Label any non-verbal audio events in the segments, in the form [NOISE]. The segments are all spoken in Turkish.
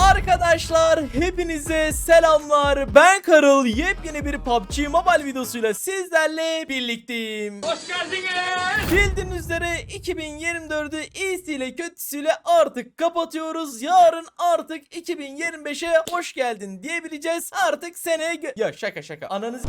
Arkadaşlar hepinize selamlar. Ben Karıl. Yepyeni bir PUBG Mobile videosuyla sizlerle birlikteyim. Hoş geldiniz. Bildiğiniz üzere 2024'ü iyisiyle kötüsüyle artık kapatıyoruz. Yarın artık 2025'e hoş geldin diyebileceğiz. Artık seneye Ya şaka şaka. Ananız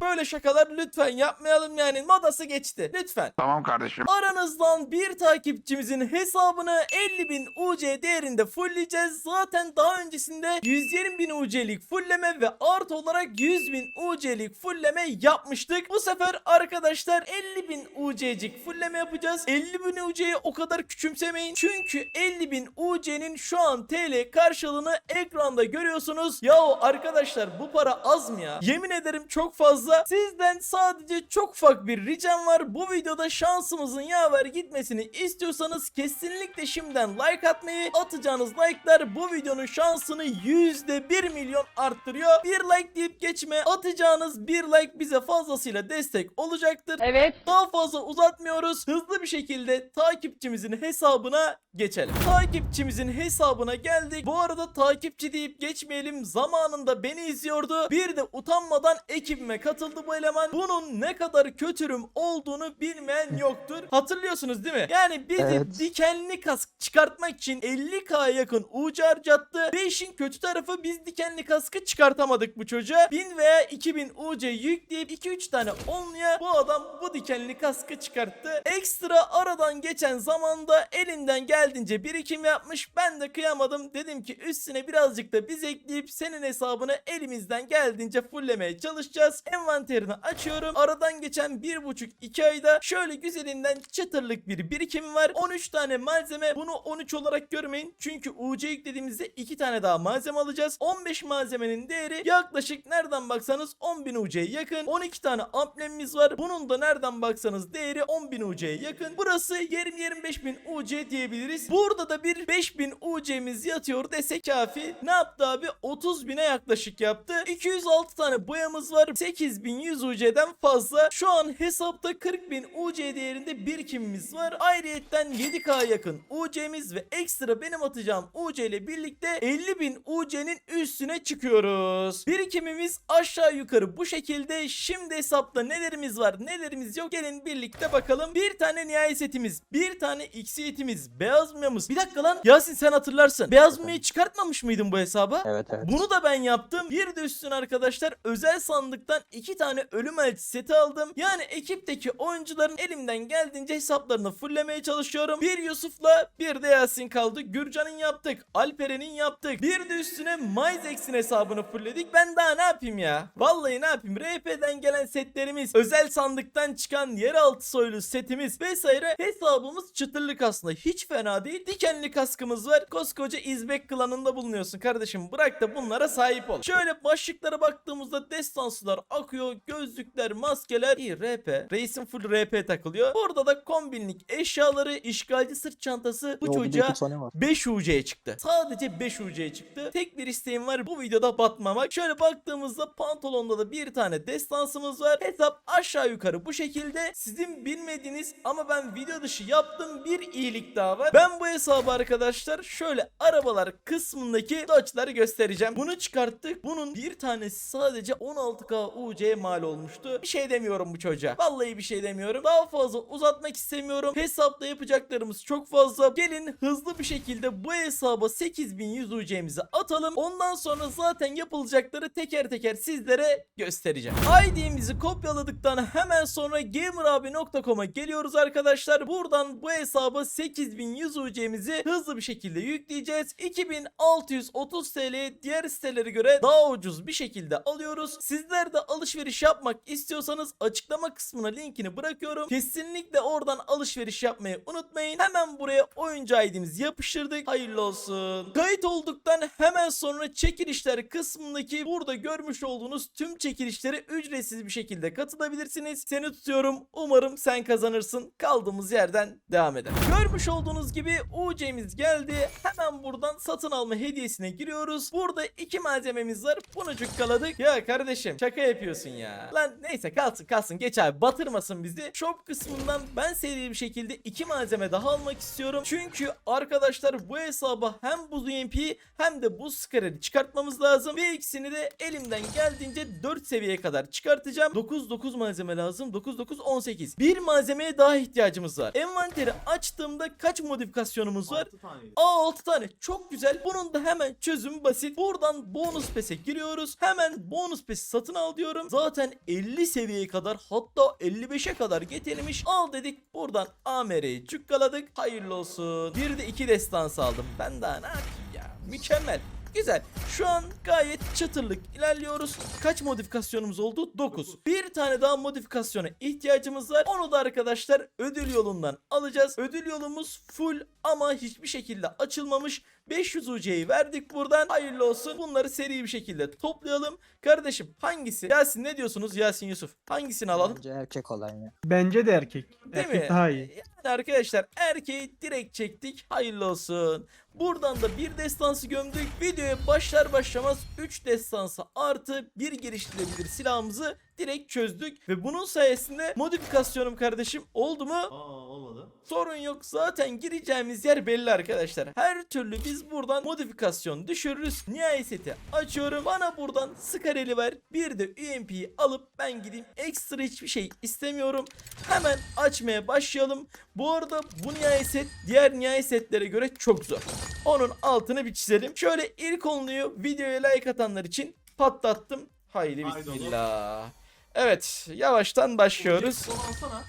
Böyle şakalar lütfen yapmayalım yani modası geçti lütfen. Tamam kardeşim. Aranızdan bir takipçimizin hesabını 50.000 UC değerinde fullleyeceğiz. Zaten daha öncesinde 120.000 UC'lik fullleme ve artı olarak 100.000 UC'lik fullleme yapmıştık. Bu sefer arkadaşlar 50.000 UC'cik fullleme yapacağız. 50.000 UC'yi o kadar küçümsemeyin. Çünkü 50.000 UC'nin şu an TL karşılığını ekranda görüyorsunuz. Yahu arkadaşlar bu para az mı ya? Yemin ederim çok fazla. Sizden sadece çok ufak bir ricam var. Bu videoda şansımızın yaver gitmesini istiyorsanız kesinlikle şimdiden like atmayı, atacağınız like'lar bu videonun şansını %1 milyon arttırıyor. Bir like deyip geçme. Atacağınız bir like bize fazlasıyla destek olacaktır. Evet. Daha fazla uzatmıyoruz. Hızlı bir şekilde takipçimizin hesabına geçelim. Takipçimizin hesabına geldik. Bu arada takipçi deyip geçmeyelim. Zamanında beni izliyordu. Bir de utanmadan ekibime katıldı bu eleman. Bunun ne kadar kötürüm olduğunu bilmeyen yoktur. [LAUGHS] Hatırlıyorsunuz değil mi? Yani bizi Evet. dikenli kask çıkartmak için 50k yakın ucu harcattı. Ve işin kötü tarafı biz dikenli kaskı çıkartamadık bu çocuğa. 1000 veya 2000 UC yükleyip 2-3 tane onluya bu adam bu dikenli kaskı çıkarttı. Ekstra aradan geçen zamanda elinden geldiğince birikim yapmış. Ben de kıyamadım. Dedim ki üstüne birazcık da biz ekleyip senin hesabını elimizden geldiğince fulllemeye çalışacağız. Envanterini açıyorum. Aradan geçen 1,5-2 ayda şöyle güzelinden çıtırlık bir birikim var. 13 tane malzeme. Bunu 13 olarak görmeyin. Çünkü UC yüklediğimizde 2 tane daha malzeme alacağız. 15 malzemenin değeri yaklaşık nereden baksanız 10.000 UC'ye yakın. 12 tane amblemimiz var. Bunun da nereden baksanız değeri 10.000 UC'ye yakın. Burası 20-25.000 UC diyebiliriz. Burada da bir 5.000 UC'miz yatıyor desek kafi. Ne yaptı abi? 30.000'e yaklaşık yaptı. 206 tane boyamız var. 8100 UC'den fazla. Şu an hesapta 40.000 UC değerinde birikimimiz var. Ayrıyetten 7K yakın UC'miz ve ekstra benim atacağım UC ile birlikte 50.000 UC'nin üstüne çıkıyoruz. Birikimimiz aşağı yukarı bu şekilde. Şimdi hesapta nelerimiz var nelerimiz yok gelin birlikte bakalım. Bir tane nihai setimiz, bir tane X setimiz, beyaz mumyamız. Bir dakika lan Yasin sen hatırlarsın. Beyaz mumyayı çıkartmamış mıydın bu hesaba? Evet evet. Bunu da ben yaptım. Bir de üstüne arkadaşlar özel sandıktan iki tane ölüm elçi seti aldım. Yani ekipteki oyuncuların elimden geldiğince hesaplarını fulllemeye çalışıyorum. Bir Yusuf'la bir de Yasin kaldı. Gürcan'ın yaptık. Alperen'in yaptık. Bir de üstüne MyZex'in hesabını fullledik. Ben daha ne yapayım ya? Vallahi ne yapayım? RP'den gelen setlerimiz, özel sandıktan çıkan yeraltı soylu setimiz vesaire hesabımız çıtırlık aslında. Hiç fena değil. Dikenli kaskımız var. Koskoca İzbek klanında bulunuyorsun kardeşim. Bırak da bunlara sahip ol. Şöyle başlıklara baktığımızda destansılar akıyor. Gözlükler, maskeler. İyi RP. Reisin full RP takılıyor. Burada da kombinlik eşyaları, işgalci sırt çantası bu Yo, çocuğa iki tane var. 5 UC'ye çıktı. Sadece 5 UC'ye çıktı. Tek bir isteğim var bu videoda batmamak. Şöyle baktığımızda pantolonda da bir tane destansımız var. Hesap aşağı yukarı bu şekilde. Sizin bilmediğiniz ama ben video dışı yaptığım bir iyilik daha var. Ben bu hesabı arkadaşlar şöyle arabalar kısmındaki Dodge'ları göstereceğim. Bunu çıkarttık. Bunun bir tanesi sadece 16k UC'ye mal olmuştu. Bir şey demiyorum bu çocuğa. Vallahi bir şey demiyorum. Daha fazla uzatmak istemiyorum. Hesapta yapacaklarımız çok fazla. Gelin hızlı bir şekilde bu hesaba 8100 UC'mizi atalım. Ondan sonra zaten yapılacakları teker teker sizlere göstereceğim. ID'mizi kopyaladıktan hemen sonra gamerabi.com'a geliyoruz arkadaşlar. Buradan bu hesaba 8100 UC'mizi hızlı bir şekilde yükleyeceğiz. 2630 TL diğer sitelere göre daha ucuz bir şekilde alıyoruz. Sizler de alışveriş yapmak istiyorsanız açıklama kısmına linkini bırakıyorum. Kesinlikle oradan alışveriş yapmayı unutmayın. Hemen buraya oyuncu ID'mizi yapıştırdık. Hayırlı olsun. Kayıt olduktan hemen sonra çekilişler kısmındaki burada görmüş olduğunuz tüm çekilişlere ücretsiz bir şekilde katılabilirsiniz. Seni tutuyorum. Umarım sen kazanırsın. Kaldığımız yerden devam edelim. Görmüş olduğunuz gibi UC'miz geldi. Hemen buradan satın alma hediyesine giriyoruz. Burada iki malzememiz var. Bunu cukkaladık. Ya kardeşim şaka yapıyorsun. Diyorsun ya? Lan neyse kalsın kalsın geç abi batırmasın bizi. Shop kısmından ben seri bir şekilde iki malzeme daha almak istiyorum. Çünkü arkadaşlar bu hesaba hem buz UMP'yi hem de buz skareli çıkartmamız lazım. Ve ikisini de elimden geldiğince 4 seviyeye kadar çıkartacağım. 9 9 malzeme lazım. 9 9 18. Bir malzemeye daha ihtiyacımız var. Envanteri açtığımda kaç modifikasyonumuz var? 6 taneydi. Aa 6 tane çok güzel. Bunun da hemen çözümü basit. Buradan bonus pese giriyoruz. Hemen bonus pesi satın al diyorum. Zaten 50 seviyeye kadar hatta 55'e kadar getirmiş. Al dedik. Buradan AMR'yi cukkaladık. Hayırlı olsun. Bir de 2 destans aldım. Ben daha ne yapayım ya. Mükemmel. Güzel. Şu an gayet çatırlık ilerliyoruz. Kaç modifikasyonumuz oldu? 9. Bir tane daha modifikasyona ihtiyacımız var. Onu da arkadaşlar ödül yolundan alacağız. Ödül yolumuz full ama hiçbir şekilde açılmamış. 500 UC'yi verdik buradan. Hayırlı olsun. Bunları seri bir şekilde toplayalım. Kardeşim hangisi? Yasin ne diyorsunuz? Yasin Yusuf. Hangisini alalım? Bence erkek olan ya. Bence de erkek. Değil erkek mi? daha iyi. Yani arkadaşlar erkeği direkt çektik. Hayırlı olsun. Buradan da bir destansı gömdük. Videoya başlar başlamaz 3 destansı artı bir geliştirebilir silahımızı direkt çözdük. Ve bunun sayesinde modifikasyonum kardeşim oldu mu? Aa olmadı. Sorun yok. Zaten gireceğimiz yer belli arkadaşlar. Her türlü biz buradan modifikasyon düşürürüz. Nihai seti açıyorum. Bana buradan skareli ver. Bir de UMP'yi alıp ben gideyim. Ekstra hiçbir şey istemiyorum. Hemen açmaya başlayalım. Bu arada bu nihai set diğer nihai setlere göre çok zor. Onun altını bir çizelim. Şöyle ilk onluyu videoya like atanlar için patlattım. Haydi Haydi bismillah. Evet yavaştan başlıyoruz.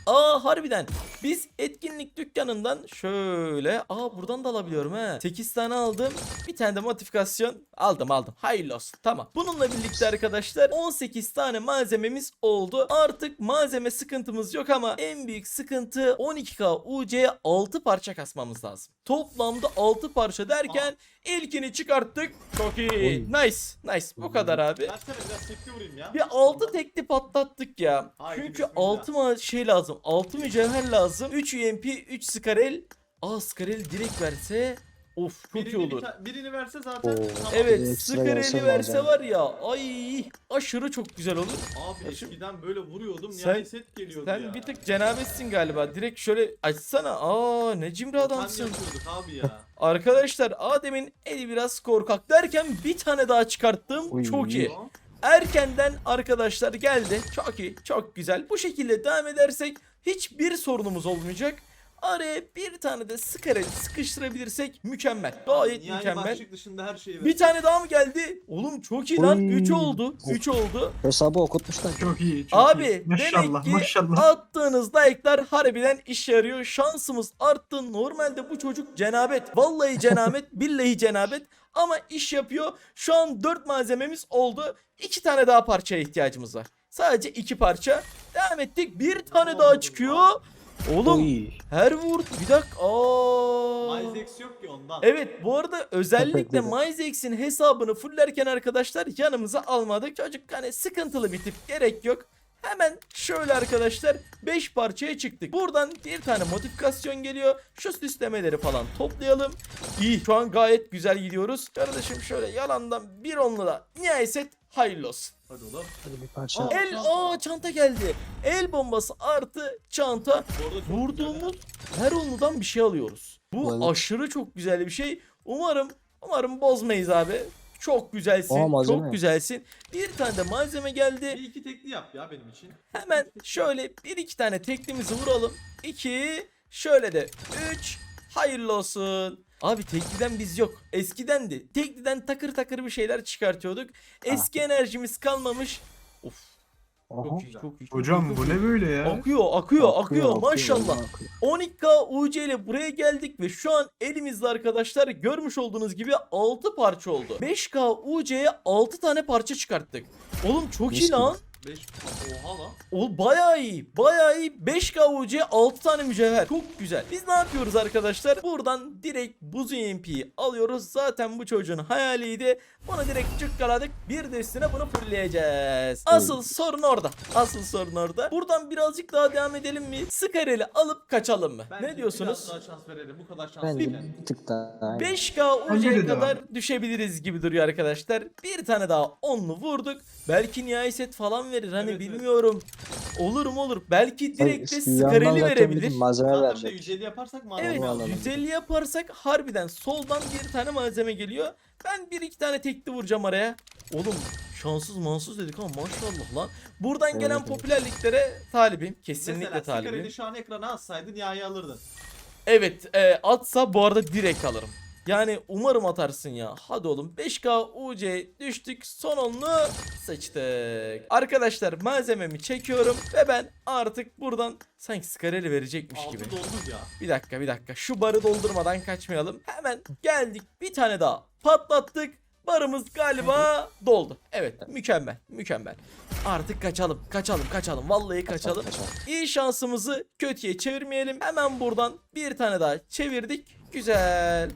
Aa harbiden. Biz etkinlik dükkanından şöyle. Aa buradan da alabiliyorum he. 8 tane aldım. Bir tane de modifikasyon aldım aldım. Hayırlı olsun. Tamam. Bununla birlikte arkadaşlar 18 tane malzememiz oldu. Artık malzeme sıkıntımız yok ama en büyük sıkıntı 12K UC'ye 6 parça kasmamız lazım. Toplamda 6 parça derken ilkini çıkarttık. Çok iyi. Nice. Nice. Bu kadar abi. Versene biraz tekli vurayım ya. Bir 6 tekli patlattık ya. Haydi Çünkü bismillah. 6 ma şey lazım. 6 mücevher lazım. 3 UMP, 3 skarel. Aa skarel direkt verse of çok iyi Birini, bir olur. ta- birini verse zaten Oo. tamam. Evet Bir ekstra skareli verse var ya ay aşırı çok güzel olur. Abi Kardeşim, eskiden böyle vuruyordum sen- yani set geliyordu Sen ya. bir tık cenabetsin galiba. Direkt şöyle açsana. Aa ne cimri adamsın. abi ya. [LAUGHS] Arkadaşlar Adem'in eli biraz korkak derken bir tane daha çıkarttım. Uy. Çok iyi. Tamam. Erkenden arkadaşlar geldi. Çok iyi, çok güzel. Bu şekilde devam edersek hiçbir sorunumuz olmayacak. Araya bir tane de skareli sıkıştırabilirsek mükemmel. Gayet Yani mükemmel. başlık dışında her şeyi Bir tane daha mı geldi? Oğlum çok iyi lan. Oy. 3 oldu. 3 oldu. Hesabı okutmuşlar. Çok iyi. Çok Abi iyi. demek Maşallah ki maşallah. attığınız like'lar harbiden işe yarıyor. Şansımız arttı. Normalde bu çocuk cenabet. Vallahi cenabet. [LAUGHS] billahi cenabet. Ama iş yapıyor. Şu an 4 malzememiz oldu. 2 tane daha parçaya ihtiyacımız var. Sadece 2 parça. Devam ettik. Bir tane daha çıkıyor. Oğlum Oy. her vur. Bir dakika. Aa. Myzex yok ki ondan. Evet bu arada özellikle. MyZex'in hesabını fullerken arkadaşlar yanımıza almadık. Çocuk hani sıkıntılı bir tip gerek yok. Hemen şöyle arkadaşlar 5 parçaya çıktık. Buradan bir tane modifikasyon geliyor. Şu süslemeleri falan toplayalım. İyi şu an gayet güzel gidiyoruz. Kardeşim şöyle yalandan bir onlu da nihayet hayırlı olsun. Hadi oğlum. Hadi bir parça. Aa. El aa çanta geldi. El bombası artı çanta. Vurduğumuz her onludan bir şey alıyoruz. Bu aşırı çok güzel bir şey. Umarım umarım bozmayız abi. Çok güzelsin. Aa, malzeme. çok güzelsin. Bir tane de malzeme geldi. Bir iki tekli yap ya benim için. Hemen şöyle bir iki tane teklimizi vuralım. İki. Şöyle de üç. Hayırlı olsun. Abi tekliden biz yok. Eskidendi. Tekliden takır takır bir şeyler çıkartıyorduk. Eski enerjimiz kalmamış. Of. Aha. Çok iyi, çok iyi. çok iyi, Hocam çok bu iyi. ne böyle ya? Akıyor, akıyor, akıyor, maşallah. akıyor. 12K UC ile buraya geldik ve şu an elimizde arkadaşlar görmüş olduğunuz gibi 6 parça oldu. 5K UC'ye 6 tane parça çıkarttık. Oğlum çok iyi Mis lan. 5 oha lan. O bayağı iyi. Bayağı iyi. 5K UC 6 tane mücevher. Çok güzel. Biz ne yapıyoruz arkadaşlar? Buradan direkt buz UMP'yi alıyoruz. Zaten bu çocuğun hayaliydi. Bunu direkt cıkkaladık. Bir de üstüne bunu fullleyeceğiz. Asıl sorun orada. Asıl sorun orada. Buradan birazcık daha devam edelim mi? Skareli alıp kaçalım mı? Bence ne diyorsunuz? Biraz daha şans verelim. Bu kadar şans Bence değil. bir tık daha. 5K Bence UC'ye de kadar devam. düşebiliriz gibi duruyor arkadaşlar. Bir tane daha onlu vurduk. Belki nihai set falan verir hani Evet, evet. bilmiyorum. Olur mu olur. Belki direkt de yandan skareli zaten verebilir. bizim Malzeme Zaten bir de verecek. 150 yaparsak malzeme Evet alalım. 150 yaparsak harbiden soldan bir tane malzeme geliyor. Ben bir iki tane tekli vuracağım araya. Oğlum şanssız mansız dedik ama maşallah lan. Buradan Evet, gelen evet. popülerliklere talibim. Kesinlikle Mesela talibim. sigarayı şu an ekrana atsaydın yağı alırdın. Evet e, atsa bu arada direkt alırım. Yani umarım atarsın ya. Hadi oğlum 5K UC düştük son onlu sıçtık. Arkadaşlar malzememi çekiyorum ve ben artık buradan sanki skareli verecekmiş Altı gibi. ya. Bir dakika bir dakika şu barı doldurmadan kaçmayalım. Hemen geldik bir tane daha patlattık. Barımız galiba doldu. Evet mükemmel mükemmel. Artık kaçalım kaçalım kaçalım vallahi kaçalım. İyi şansımızı kötüye çevirmeyelim. Hemen buradan bir tane daha çevirdik. Güzel.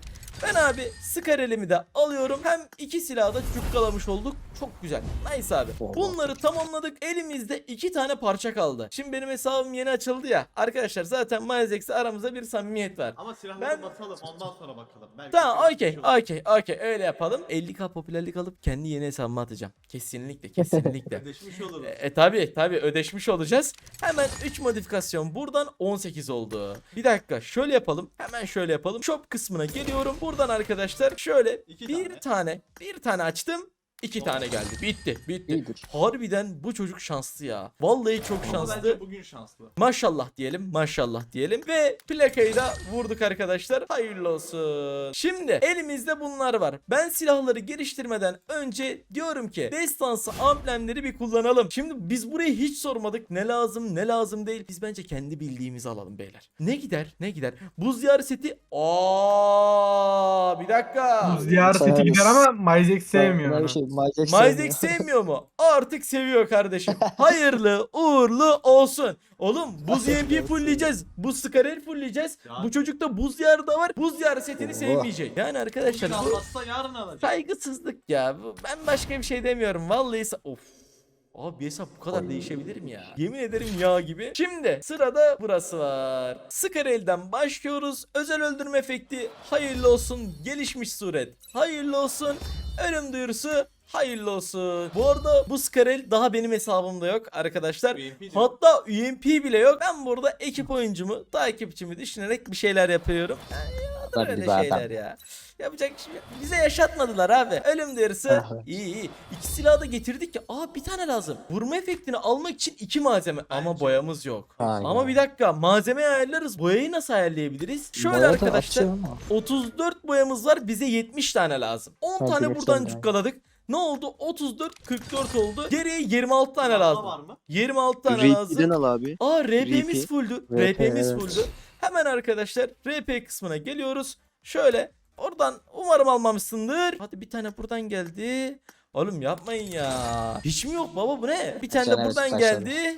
Ben abi skarelimi de alıyorum. Hem iki silahı da cukkalamış olduk. Çok güzel. Nice abi. Bunları tamamladık. Elimizde iki tane parça kaldı. Şimdi benim hesabım yeni açıldı ya. Arkadaşlar zaten Miles'le aramızda bir samimiyet var. Ama silahları Ben- basalım ondan sonra bakalım. Belki Tamam okey okey okey öyle yapalım. 50k popülerlik alıp kendi yeni hesabıma atacağım. Kesinlikle [LAUGHS] kesinlikle. Ödeşmiş oluruz. E, e tabi tabi ödeşmiş olacağız. Hemen 3 modifikasyon buradan 18 oldu. Bir dakika şöyle yapalım. Hemen şöyle yapalım. Shop kısmına geliyorum. Buradan arkadaşlar şöyle İki bir tane. tane. bir tane açtım. İki tane geldi. Bitti bitti. İyidir. Harbiden bu çocuk şanslı ya. Vallahi çok Ama şanslı. bence bugün şanslı. Maşallah diyelim, maşallah diyelim ve plakayı da vurduk arkadaşlar. Hayırlı olsun. Şimdi elimizde bunlar var. Ben silahları geliştirmeden önce diyorum ki destansı amblemleri bir kullanalım. Şimdi biz burayı hiç sormadık. Ne lazım, ne lazım değil. Biz bence kendi bildiğimizi alalım beyler. Ne gider, ne gider? Buz diyarı seti. Aa, bir dakika. Buz diyarı Sana seti gider ama Myzex sevmiyor. Böyle onu. bir şey, Myzek Myzek sevmiyor mu? Artık seviyor kardeşim. Hayırlı uğurlu olsun. Oğlum buz EMP fullleyeceğiz. Buz Skarel fullleyeceğiz. Ya. Bu çocukta buz diyarı da var. Buz diyarı setini sevmeyecek. Yani arkadaşlar bu almazsa yarın alacak. saygısızlık ya. Bu- Ben başka bir şey demiyorum. Vallahi sa- of. Abi bir hesap bu kadar değişebilir mi ya? Yemin ederim yağ gibi. Şimdi sırada burası var. Skarel'den başlıyoruz. Özel öldürme efekti hayırlı olsun. Gelişmiş suret hayırlı olsun. Ölüm duyurusu hayırlı olsun. Bu arada bu Skarel daha benim hesabımda yok arkadaşlar. UMP. Hatta UMP bile yok. Ben burada ekip oyuncumu, takipçimi düşünerek bir şeyler yapıyorum. Adam Öyle adam. şeyler ya. Yapacak bir şey yok. Bize yaşatmadılar abi. Ölüm evet. iyi iyi. İki silahı da getirdik ya. Aa bir tane lazım. Vurma efektini almak için iki malzeme. Ama boyamız yok. Aynen. Ama bir dakika malzemeyi ayarlarız. Boyayı nasıl ayarlayabiliriz? Şöyle Boya da arkadaşlar. atıyor ama. 34 boyamız var. Bize 70 tane lazım. 10 Hadi tane geçelim buradan yani. cukkaladık. Ne oldu? 34 44 oldu. Geriye 26 tane lazım. var mı? 26 tane lazım. al abi. Aa RP'miz RP. fulldü. RP, RP'miz evet. fulldü. Hemen arkadaşlar RP kısmına geliyoruz. Şöyle oradan umarım almamışsındır. Hadi bir tane buradan geldi. Oğlum yapmayın ya. Hiç mi yok baba bu ne? Bir tane de buradan geldi.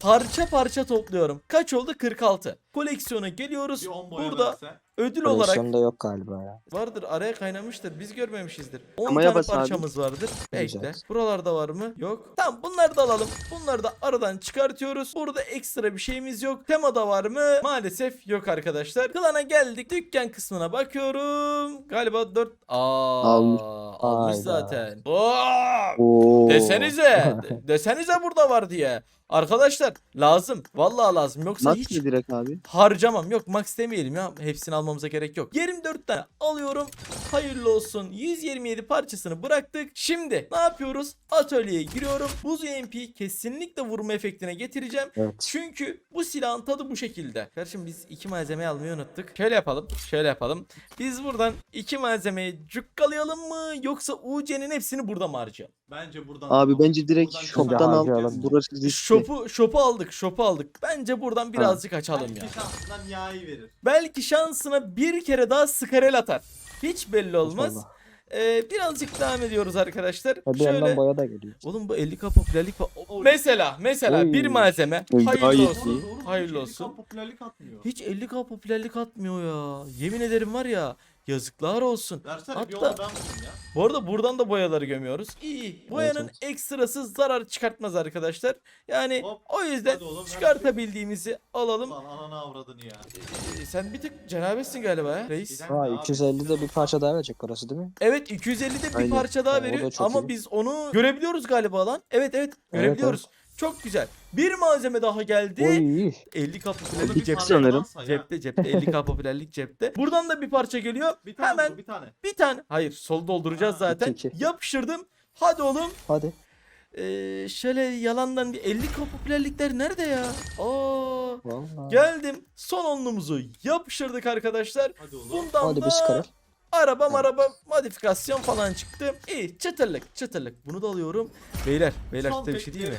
Parça parça topluyorum. Kaç oldu? 46. Koleksiyona geliyoruz. Bir 10 boya Burada ödül olarak Koleksiyonda yok galiba ya. vardır. Araya kaynamıştır. Biz görmemişizdir. 10 Amaya tane bas abi. parçamız vardır. Bekle. Buralarda var mı? Yok. Tamam bunları da alalım. Bunları da aradan çıkartıyoruz. Burada ekstra bir şeyimiz yok. Temada var mı? Maalesef yok arkadaşlar. Klana geldik. Dükkan kısmına bakıyorum. Galiba 4 Aa, Almış. almış Hayda. zaten. Aa! Oo. Desenize. de- [LAUGHS] desenize burada var diye. Arkadaşlar lazım. Vallahi lazım. Yoksa Nasıl hiç direkt abi? harcamam. Yok max demeyelim ya. Hepsini almamıza gerek yok. 24 tane alıyorum. Hayırlı olsun. 127 parçasını bıraktık. Şimdi ne yapıyoruz? Atölyeye giriyorum. Buz UMP kesinlikle vurma efektine getireceğim. Evet. Çünkü bu silahın tadı bu şekilde. Kardeşim biz iki malzemeyi almayı unuttuk. Şöyle yapalım. Şöyle yapalım. Biz buradan iki malzemeyi cukkalayalım mı? Yoksa UC'nin hepsini burada mı harcayalım? Bence buradan. Abi bence direkt Buradan Şöyle al. harcayalım. Burası riskli. Şopu, şopu aldık. Şopu aldık. Bence buradan birazcık açalım ya. Belki şansından yağı verir. Belki şansına bir kere daha skarel atar. Hiç belli olmaz. İnşallah. Ee, birazcık devam ediyoruz arkadaşlar. Ha, Bir Şöyle. boya da geliyor. Oğlum bu 50k popülerlik var. O- Oy. Mesela mesela Oy. bir malzeme Oy, hayırlı gayet olsun. iyi. Hayırlı Hiç olsun. popülerlik atmıyor. Hiç 50k popülerlik atmıyor ya. Yemin ederim var ya. Yazıklar olsun. Versene bir Hatta- onu ben bulayım ya. Bu arada buradan da boyaları gömüyoruz. İyi. Boyanın evet. ekstrası zarar çıkartmaz arkadaşlar. Yani Hop, o yüzden oğlum, çıkartabildiğimizi alalım. Lan ananı avradını ya. Ee, sen bir tık cenabetsin galiba ya reis. Ha Abi, 250'de bir parça daha verecek orası değil mi? Evet 250'de bir Aynen. parça daha veriyor ama iyi. biz onu görebiliyoruz galiba lan. Evet evet görebiliyoruz. Çok güzel. Bir malzeme daha geldi. Oy. 50k Orada popülerlik cepte. tane sanırım. Cepte cepte 50k popülerlik cepte. Buradan da bir parça geliyor. Bir tane Hemen bu, bir tane. bir tane. Hayır sol dolduracağız zaten. iki, iki. Yapıştırdım. Hadi oğlum. Hadi. Ee, şöyle yalandan bir 50k popülerlikler nerede ya? Aa, Vallahi. geldim. Son onluğumuzu yapıştırdık arkadaşlar. Hadi oğlum. Bundan Hadi da bir çıkarır. Araba maraba modifikasyon falan çıktı. İyi çıtırlık çıtırlık. Bunu da alıyorum. Beyler beyler Son size bir şey değil mi?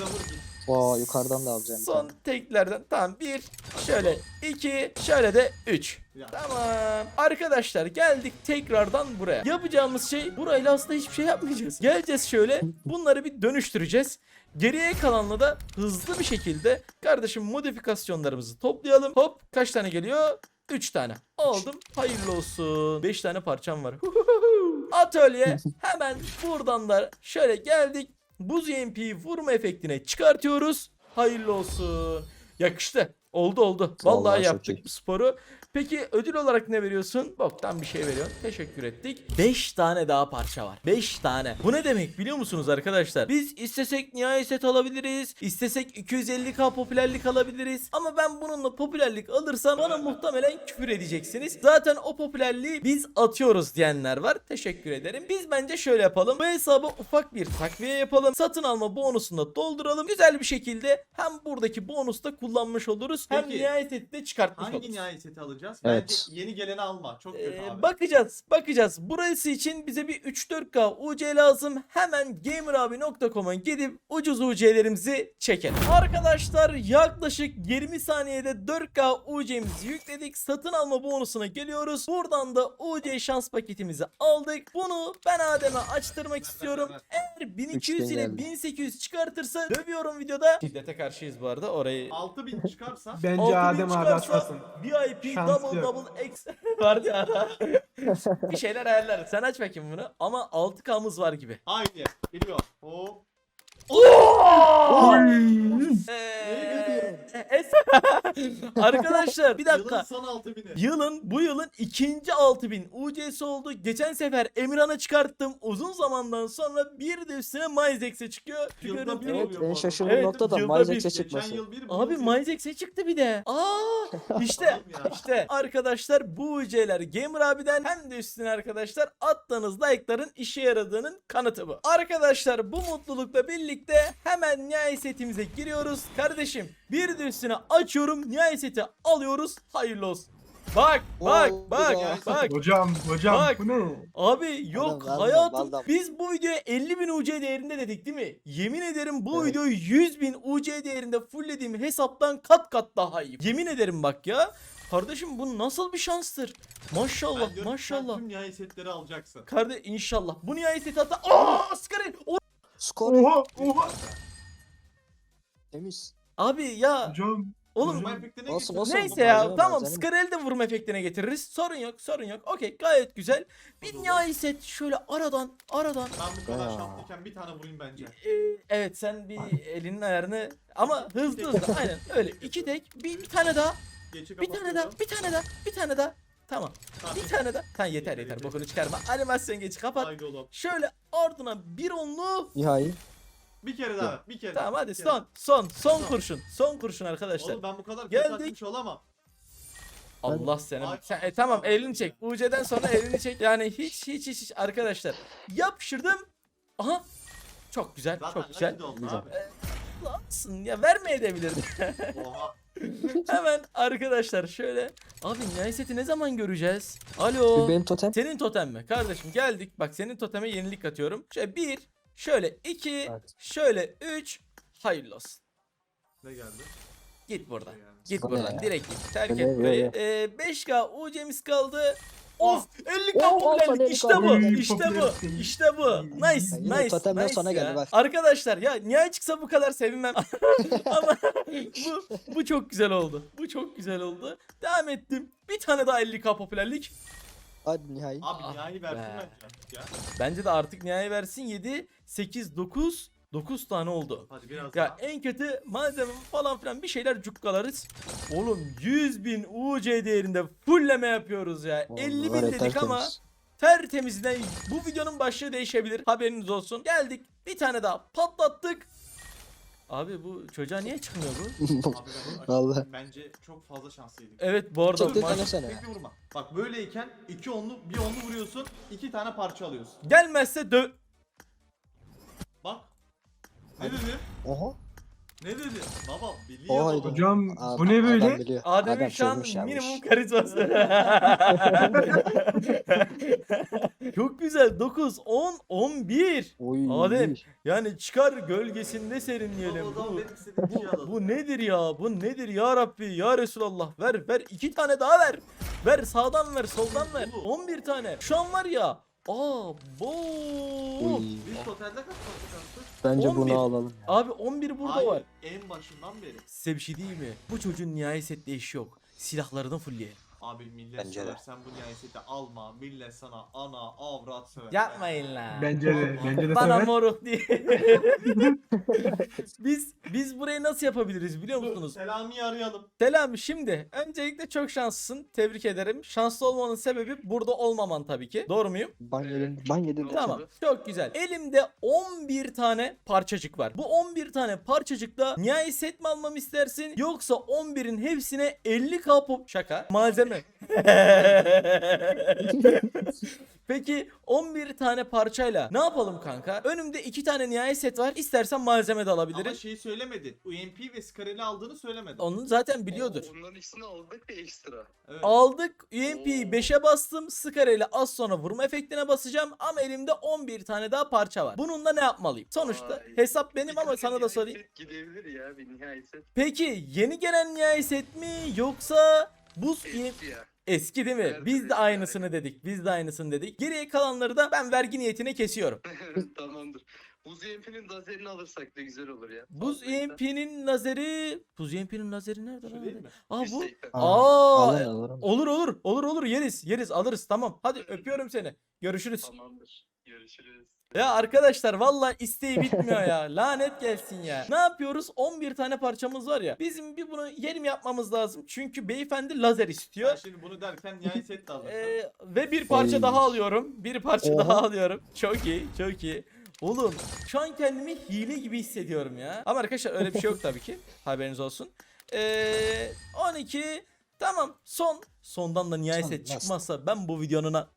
Vaa yukarıdan da alacağım. Son teklerden tamam bir şöyle iki şöyle de üç. Ya. Tamam. Arkadaşlar geldik tekrardan buraya. Yapacağımız şey burayla aslında hiçbir şey yapmayacağız. Geleceğiz şöyle bunları bir dönüştüreceğiz. Geriye kalanla da hızlı bir şekilde kardeşim modifikasyonlarımızı toplayalım. Hop kaç tane geliyor? 3 tane. Aldım. Hayırlı olsun. 5 tane parçam var. [LAUGHS] Atölye [LAUGHS] hemen buradan da şöyle geldik. Buz YMP'yi vurma efektine çıkartıyoruz. Hayırlı olsun. Yakıştı. Oldu oldu. Vallahi, Vallahi yaptık bu sporu. Peki ödül olarak ne veriyorsun? Boktan bir şey veriyorsun. Teşekkür ettik. 5 tane daha parça var. 5 tane. Bu ne demek biliyor musunuz arkadaşlar? Biz istesek nihai set alabiliriz. İstesek 250k popülerlik alabiliriz. Ama ben bununla popülerlik alırsam bana muhtemelen küfür edeceksiniz. Zaten o popülerliği biz atıyoruz diyenler var. Teşekkür ederim. Biz bence şöyle yapalım. Bu hesaba ufak bir takviye yapalım. Satın alma bonusunu da dolduralım. Güzel bir şekilde hem buradaki bonusu da kullanmış oluruz. Hem Peki, nihai seti de çıkartmış Hangi oluruz. nihai seti alacağız? Evet. Bence yeni geleni alma. Çok kötü Ee, abi. bakacağız, bakacağız. Burası için bize bir 3-4K UC lazım. Hemen gamerabi.com'a gidip ucuz UC'lerimizi çekelim. Arkadaşlar yaklaşık 20 saniyede 4K UC'mizi yükledik. Satın alma bonusuna geliyoruz. Buradan da UC şans paketimizi aldık. Bunu ben Adem'e açtırmak istiyorum. Eğer 1200 Üçgen ile geldi. 1800 çıkartırsa dövüyorum videoda. Şiddete karşıyız bu arada. Orayı 6000 çıkarsa [LAUGHS] Bence 6000 Adem abi çıkarsa açmasın. VIP Şans double double X [LAUGHS] vardı ya. bir şeyler ayarlarız. Sen aç bakayım bunu. Ama 6K'mız var gibi. haydi geliyor. Hop. Eee, es- [LAUGHS] Arkadaşlar bir Yılın dakika. son 6000'i. Yılın bu yılın ikinci 6000 UC'si oldu. Geçen sefer Emirhan'a çıkarttım. Uzun zamandan sonra bir de üstüne Myzex'e çıkıyor. Yılda bir oluyor Evet bu en arada. şaşırdığım Evet, nokta da yılda Myzex'e. Geçen çıkması. yıl bir bu Abi yıl. Myzex'e çıktı bir de. Aa [LAUGHS] işte ya. işte arkadaşlar bu UC'ler Gamer abiden hem de üstüne arkadaşlar attığınız like'ların işe yaradığının kanıtı bu. Arkadaşlar bu mutlulukla birlikte hemen nihai setimize giriyoruz. Kardeşim bir üstüne açıyorum nihai seti alıyoruz. Hayırlı olsun. Bak bak Oo, bak bak. [LAUGHS] Hocam hocam Bak. bu ne? Abi yok Adam, hayatım adam. biz bu videoya 50 bin UC değerinde dedik değil mi? Yemin ederim bu Evet. videoyu 100 bin UC değerinde fulllediğim hesaptan kat kat daha iyi. Yemin ederim bak ya. Kardeşim bu nasıl bir şanstır? Ben Maşallah diyorum ki sen maşallah. tüm nihai setleri alacaksın. Kardeş inşallah. Bu nihayet seti hatta Aa Skarel! O- Skor Oha oha. temiz. Abi ya Hocam. oğlum Olsun, gitsin. olsun. neyse ya tamam. Skarel'i de vurma efektine getiririz. Sorun yok sorun yok. Okey gayet güzel. Bir nihayet set şöyle aradan aradan Ben bu kadar Ya. şanslıyken bir tane vurayım bence. Ee, evet sen bir elinin ayarını ama hızlı hızlı aynen öyle iki tek bir, bir tane daha Geçi bir tane daha bir tane daha bir tane daha tamam bir tane daha tamam yeter Yeter, bokunu çıkarma animasyon geç kapat Haydi oğlum. şöyle ardına bir onlu Nihai. Bir kere daha. Bir kere. tamam hadi bir kere. son son son Son. kurşun son kurşun arkadaşlar Oğlum ben bu kadar Geldik. kötü atmış olamam. Allah seni Ay, sen e, tamam elini çek UC'den sonra elini çek yani hiç hiç hiç, hiç arkadaşlar yapıştırdım aha çok güzel Zaten çok güzel nakit oldu Güzel. abi. Lansın ya vermeyebilirdi Oha. [LAUGHS] Hemen arkadaşlar şöyle. Abi nihai seti ne zaman göreceğiz? Alo. Benim totem. Senin totem mi? Kardeşim geldik. Bak senin toteme yenilik atıyorum. Şöyle bir, şöyle iki, Evet. şöyle üç. Hayırlı olsun. Ne geldi? Git buradan. Git buradan. Direkt git. Terk et burayı. Ee, 5K UC'miz kaldı. Of 50k Oh, popülerlik olsun, işte 50K bu popülerlik. işte bu işte bu nice yine nice totemden nice sonra ya. geldi bak. Arkadaşlar ya niye çıksa bu kadar sevinmem [LAUGHS] ama bu, bu çok güzel oldu bu çok güzel oldu devam ettim bir tane daha 50k popülerlik Hadi nihai. Abi Ah nihai versin be. bence artık ya. Bence de artık nihai versin 7, 8, 9, 9 tane oldu. Hadi biraz Ya daha. en kötü malzeme falan filan bir şeyler cukkalarız. Oğlum 100 bin UC değerinde fullleme yapıyoruz ya. 50 bin dedik ama tertemiz. tertemizden bu videonun başlığı değişebilir. Haberiniz olsun. Geldik bir tane daha patlattık. Abi bu çocuğa niye çıkmıyor bu? [LAUGHS] Abi ben Vallahi. Bence çok fazla şanslıydık. Evet bu arada Çıktı maç- denesene. Bir vurma. Bak böyleyken iki onlu bir onlu vuruyorsun. iki tane parça alıyorsun. gelmezse dö... Ne dedi? Oha. Ne dedi? Baba biliyor Oha. baba. Hocam Adam- bu ne böyle? Adem'in Adam şu an çözmüş minimum karizması. [LAUGHS] Çok güzel. 9, 10, 11. Oy. Adem. Yani çıkar gölgesinde serinleyelim. Bu, bir şey bu, bu nedir ya? Bu nedir ya Rabbi? Ya Resulallah. Ver ver. iki tane daha ver. Ver sağdan ver soldan ver. Oğlum. 11 tane. Şu an var ya. Aa bo. Biz totalde kaç parça kaldı? Bence 11. bunu alalım. Abi 11 burada Hayır, var. En başından beri. Size bir şey diyeyim mi? Bu çocuğun nihai setle işi yok. Silahlarını fullleyelim. Abi millet Bence de. sever sen bu nihayeseti alma. Millet sana ana avrat sever. Yapmayın la. Bence de. Bence de Bana sever. moruk diye. [LAUGHS] biz biz burayı nasıl yapabiliriz biliyor musunuz? Selami'yi arayalım. Selam şimdi öncelikle çok şanslısın. Tebrik ederim. Şanslı olmanın sebebi burada olmaman tabii ki. Doğru muyum? Ban yedin. Ban yedin. Tamam. Çok güzel. Elimde 11 tane parçacık var. Bu 11 tane parçacıkla nihai set mi almamı istersin yoksa 11'in hepsine 50k pop şaka malzeme. [LAUGHS] Peki 11 tane parçayla ne yapalım kanka? Önümde 2 tane nihai set var. İstersen malzeme de Ama alabilirim. şeyi söylemedin. UMP ve Skarel'i aldığını söylemedin. Onu zaten biliyordur. Onların ikisini aldık bir ekstra. Evet. Aldık UMP'yi 5'e bastım. Skareli az sonra vurma efektine basacağım ama elimde 11 tane daha parça var. Bununla ne yapmalıyım? Sonuçta Vay. hesap benim ama sana da nihai sorayım. set Gidebilir ya bir nihayet. Peki yeni gelen nihai set mi yoksa buz UMP Eski ya. eski değil mi? Biz de aynısını dedik. Biz de aynısını dedik. Geriye kalanları da ben vergi niyetine kesiyorum. [LAUGHS] Tamamdır. Buz EMP'nin lazerini alırsak da güzel olur ya. Buz Fazlaysa. UMP'nin lazeri... Buz UMP'nin lazeri nerede Şu değil mi? Aa bu. Üstteyken. Aa, alırım. Olur olur. Olur olur yeriz. Yeriz alırız tamam. Hadi öpüyorum seni. Görüşürüz. Tamamdır. Görüşürüz. Ya arkadaşlar valla isteği bitmiyor ya. [LAUGHS] Lanet gelsin ya. Ne yapıyoruz? 11 tane parçamız var ya. Bizim bir bunu yerim yapmamız lazım. Çünkü beyefendi lazer istiyor. şimdi bunu derken nihai set alırsın. Ee, ve bir parça Oy. daha alıyorum. Bir parça Oha. daha alıyorum. Çok iyi, çok iyi. Oğlum şu an kendimi hile gibi hissediyorum ya. Ama arkadaşlar öyle bir şey yok tabii ki. [LAUGHS] Haberiniz olsun. Ee, 12 tamam son. Sondan da nihai Son, set çıkmazsa ben bu videonun.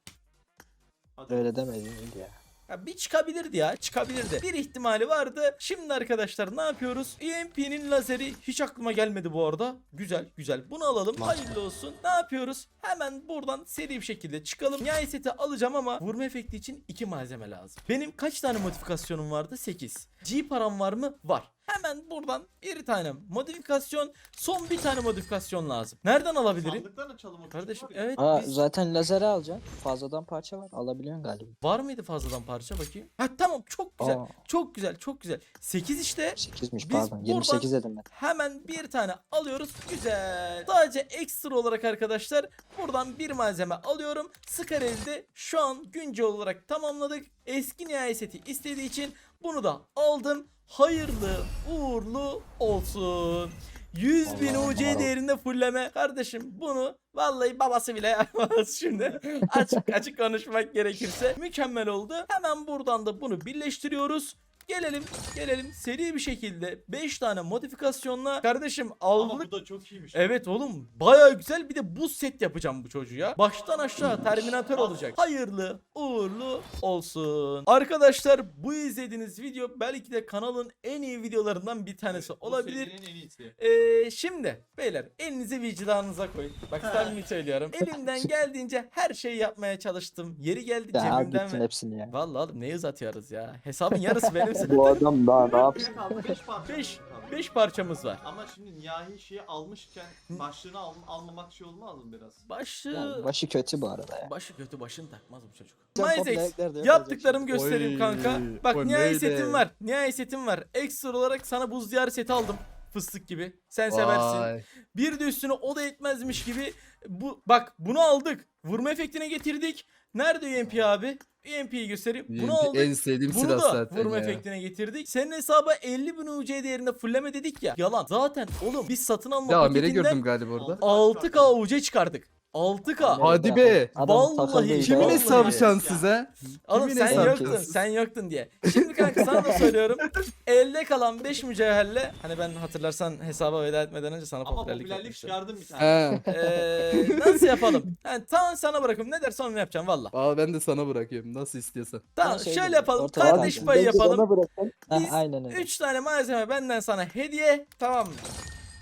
Öyle demedin ya. Ya bir çıkabilirdi ya çıkabilirdi. Bir ihtimali vardı. Şimdi arkadaşlar ne yapıyoruz? EMP'nin lazeri hiç aklıma gelmedi bu arada. Güzel güzel. Bunu alalım. Hayırlı olsun. Ne yapıyoruz? Hemen buradan seri bir şekilde çıkalım. Nihai seti alacağım ama vurma efekti için iki malzeme lazım. Benim kaç tane modifikasyonum vardı? 8. G param var mı? Var. Hemen buradan bir tane modifikasyon, son bir tane modifikasyon lazım. Nereden alabilirim? Sandıktan açalım o Kardeşim küçük var ya. evet Aa biz- zaten lazeri alacaksın. Fazladan parça var. Alabiliyorsun galiba. var mıydı fazladan parça bakayım? Ha tamam çok güzel. Aa Çok güzel çok güzel. 8 işte 8'miş Biz pardon. buradan- 28 dedim ben. hemen bir tane alıyoruz. Güzel. Sadece ekstra olarak arkadaşlar buradan bir malzeme alıyorum. Skarel'de şu an güncel olarak tamamladık. Eski nihai seti istediği için bunu da aldım. Hayırlı uğurlu olsun. 100 bin UC değerinde fulleme. Kardeşim bunu vallahi babası bile yapmaz [LAUGHS] şimdi. açık açık konuşmak gerekirse. Mükemmel oldu. Hemen buradan da bunu birleştiriyoruz. Gelelim gelelim seri bir şekilde 5 tane modifikasyonla kardeşim Ama aldık. bu da çok iyiymiş. Evet oğlum baya güzel bir de buz set yapacağım bu çocuğa. Baştan aşağı Terminator olacak. Hayırlı uğurlu olsun. Arkadaşlar bu izlediğiniz video belki de kanalın en iyi videolarından bir tanesi Evet, bu olabilir. serinin en iyisi. Ee, şimdi beyler elinizi vicdanınıza koyun. Bak samimi söylüyorum. Elimden [LAUGHS] geldiğince her şeyi yapmaya çalıştım. Yeri geldi Ya cebimden gitsin ve... hepsini ya. Vallahi oğlum ne uzatıyoruz ya. Hesabın yarısı benim. Bu adam daha ne yapsın? 5 parça. 5 kaldı. 5 parçamız var. Ama şimdi nihai şeyi almışken başlığını al, almamak şey olmaz mı biraz? Başı Ya başı kötü bu arada ya. başı kötü başını takmaz bu çocuk. Sen Myzex yok yaptıklarımı olacak. göstereyim Oy, kanka. Bak o nihai neydi? setim var. Nihai setim var. Ekstra olarak sana buz diyar seti aldım. Fıstık gibi. Sen seversin. Vay. Bir de üstüne o da etmezmiş gibi Bu bak bunu aldık. Vurma efektine getirdik. Nerede UMP abi? UMP'yi göstereyim. Bunu UMP aldık. En sevdiğim Bunu silah da zaten vurma ya. efektine getirdik. Senin hesaba 50 bin UC değerinde fulleme dedik ya. Yalan. Zaten oğlum biz satın alma Ya paketinden gördüm galiba orada. 6K UC çıkardık. 6K. Hadi be. Adam Vallahi takıldıydı. Kimin Vallahi hesabı ya. şanssız ha? Oğlum Kimin sen hesabı yoktun, şanssız? sen yoktun diye. Şimdi kanka sana da söylüyorum. [LAUGHS] Elde kalan 5 mücevherle hani ben hatırlarsan hesaba veda etmeden önce sana Ama popülerlik, popülerlik yapmıştım. çıkardım bir tane. He. Ee, nasıl yapalım? Yani tamam sana bırakıyorum. Ne dersen onu yapacağım valla. Aa ben de sana bırakıyorum nasıl istiyorsan. Tamam şey şöyle yapalım. ortadan Kardeş aldım. payı yapalım. bırakın. Heh, Biz aynen öyle. 3 tane malzeme benden sana hediye. Tamam mı?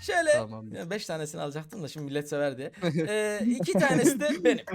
Şöyle Tamam. 5 tanesini alacaktım da şimdi millet sever diye. [LAUGHS] Ee, iki tanesi de benim.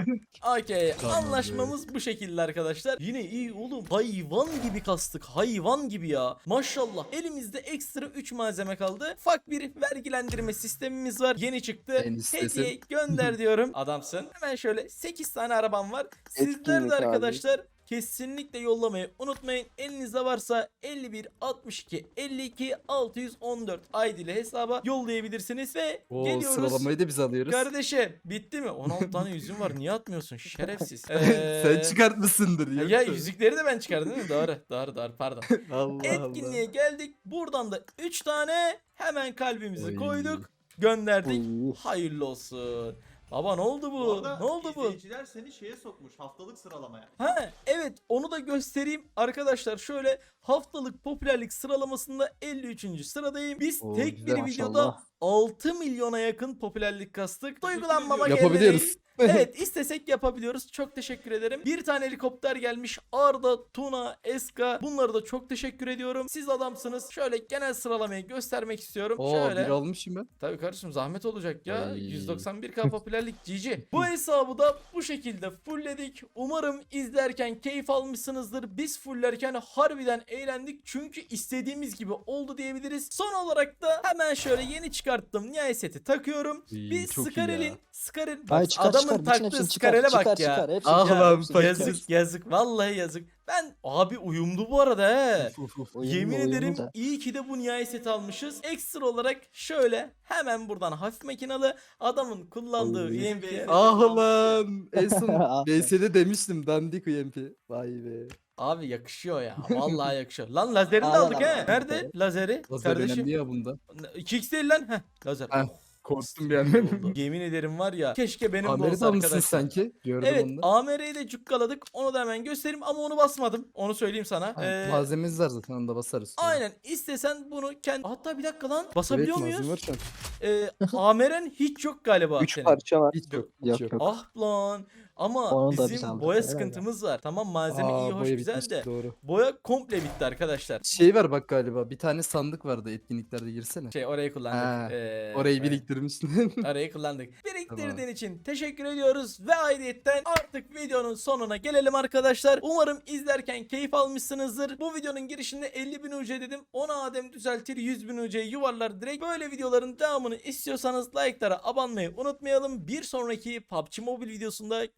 Okey. Tamam, Anlaşmamız bu şekilde arkadaşlar. Yine iyi oğlum. Hayvan gibi kastık. Hayvan gibi ya. Maşallah. Elimizde ekstra 3 malzeme kaldı. Ufak bir vergilendirme sistemimiz var. Yeni çıktı. En istesin. Hediye [LAUGHS] gönder diyorum. Adamsın. Hemen şöyle 8 tane arabam var. Sizler Etkinlik de abi. arkadaşlar kesinlikle yollamayı unutmayın. Elinizde varsa 51 62 52 614 ID ile hesaba yollayabilirsiniz ve Oo geliyoruz. sıralamayı da biz alıyoruz. Kardeşim bitti mi? 16 tane yüzüm var. Niye atmıyorsun? Şerefsiz. [LAUGHS] Ee, Sen çıkartmışsındır. Ya, yoksa. yüzükleri de ben çıkardım değil mi? Doğru. Doğru doğru pardon. [LAUGHS] Allah Etkinliğe geldik. Buradan da 3 tane hemen kalbimizi Oy. koyduk. Gönderdik. Hayırlı olsun. Baba ne oldu Bu bu? Ne oldu bu? izleyiciler seni şeye sokmuş haftalık sıralamaya. Ha evet onu da göstereyim. Arkadaşlar şöyle haftalık popülerlik sıralamasında 53. sıradayım. Biz Oo, tek güzel, bir videoda maşallah. 6 milyona yakın popülerlik kastık. Elde Yapabiliyoruz. Evet istesek yapabiliyoruz. Çok teşekkür ederim. Bir tane helikopter gelmiş. Arda, Tuna, Eska. Bunları da çok teşekkür ediyorum. Siz adamsınız. Şöyle genel sıralamayı göstermek istiyorum. Oo Şöyle. bir almışım ben. Tabii kardeşim zahmet olacak ya. Ay. 191k popülerlik [LAUGHS] GG. Bu hesabı da bu şekilde fullledik. Umarım izlerken keyif almışsınızdır. Biz fullerken harbiden eğlendik. Çünkü istediğimiz gibi oldu diyebiliriz. Son olarak da hemen şöyle yeni çıkarttım Nihai seti takıyorum. İyi, Skarel'in ya. Skarel Ay çıkar adamın çıkar. Taktığı. Skarel'e bak çıkar. ya. Hepsini Ah çıkar. lan, hepsini bak. çıkar. Yazık yazık vallahi yazık. Ben abi uyumlu bu arada he. Uf, uf. Uyumlu, Yemin uyumlu ederim da. iyi ki de bu nihai seti almışız. Ekstra olarak şöyle hemen buradan hafif makinalı adamın kullandığı. UMP. Ah lan. En son [LAUGHS] Ah be. VS'de demiştim dandik UMP. Vay be. Abi yakışıyor ya. Vallahi yakışıyor. Lan lazerini de aldık lan, he. lan. Nerede lazeri? Lazer Kardeşim. önemli ya bunda. 2x değil lan. Heh lazer. Heh, Korktum bir an. [LAUGHS] Yemin ederim var ya. Keşke benim de olsa almışsın arkadaşlar. sanki. Gördüm Evet onu da. AMR'yi de cukkaladık. Onu da hemen göstereyim ama onu basmadım. Onu söyleyeyim sana. Ha, Ee, Malzememiz var zaten onu da basarız. sonra. Aynen istesen bunu kendi... Hatta bir dakika lan Evet basabiliyor malzeme muyuz? var şu an. Ee, AMR'nin hiç yok galiba. 3 senin. parça var. Hiç yok. Yok, Hiç yok. yok. Ah lan. Ama Onu da biz bizim aldık boya sıkıntımız var. Tamam malzeme iyi hoş boya güzel bitmişti, de. Doğru. Boya komple bitti arkadaşlar. Şey var bak galiba. Bir tane sandık vardı etkinliklerde girsene. Şey orayı kullandık. Ha, Ee, Orayı evet. biriktirmişsin. [LAUGHS] Arayı kullandık. Biriktirdiğin için teşekkür ediyoruz ve ayrıyetten artık videonun sonuna gelelim arkadaşlar. Umarım izlerken keyif almışsınızdır. Bu videonun girişinde 50 bin UC dedim. 10 Adem düzeltir 100 bin UC yuvarlar direkt. Böyle videoların devamını istiyorsanız like'lara abanmayı unutmayalım. Bir sonraki PUBG Mobile videosunda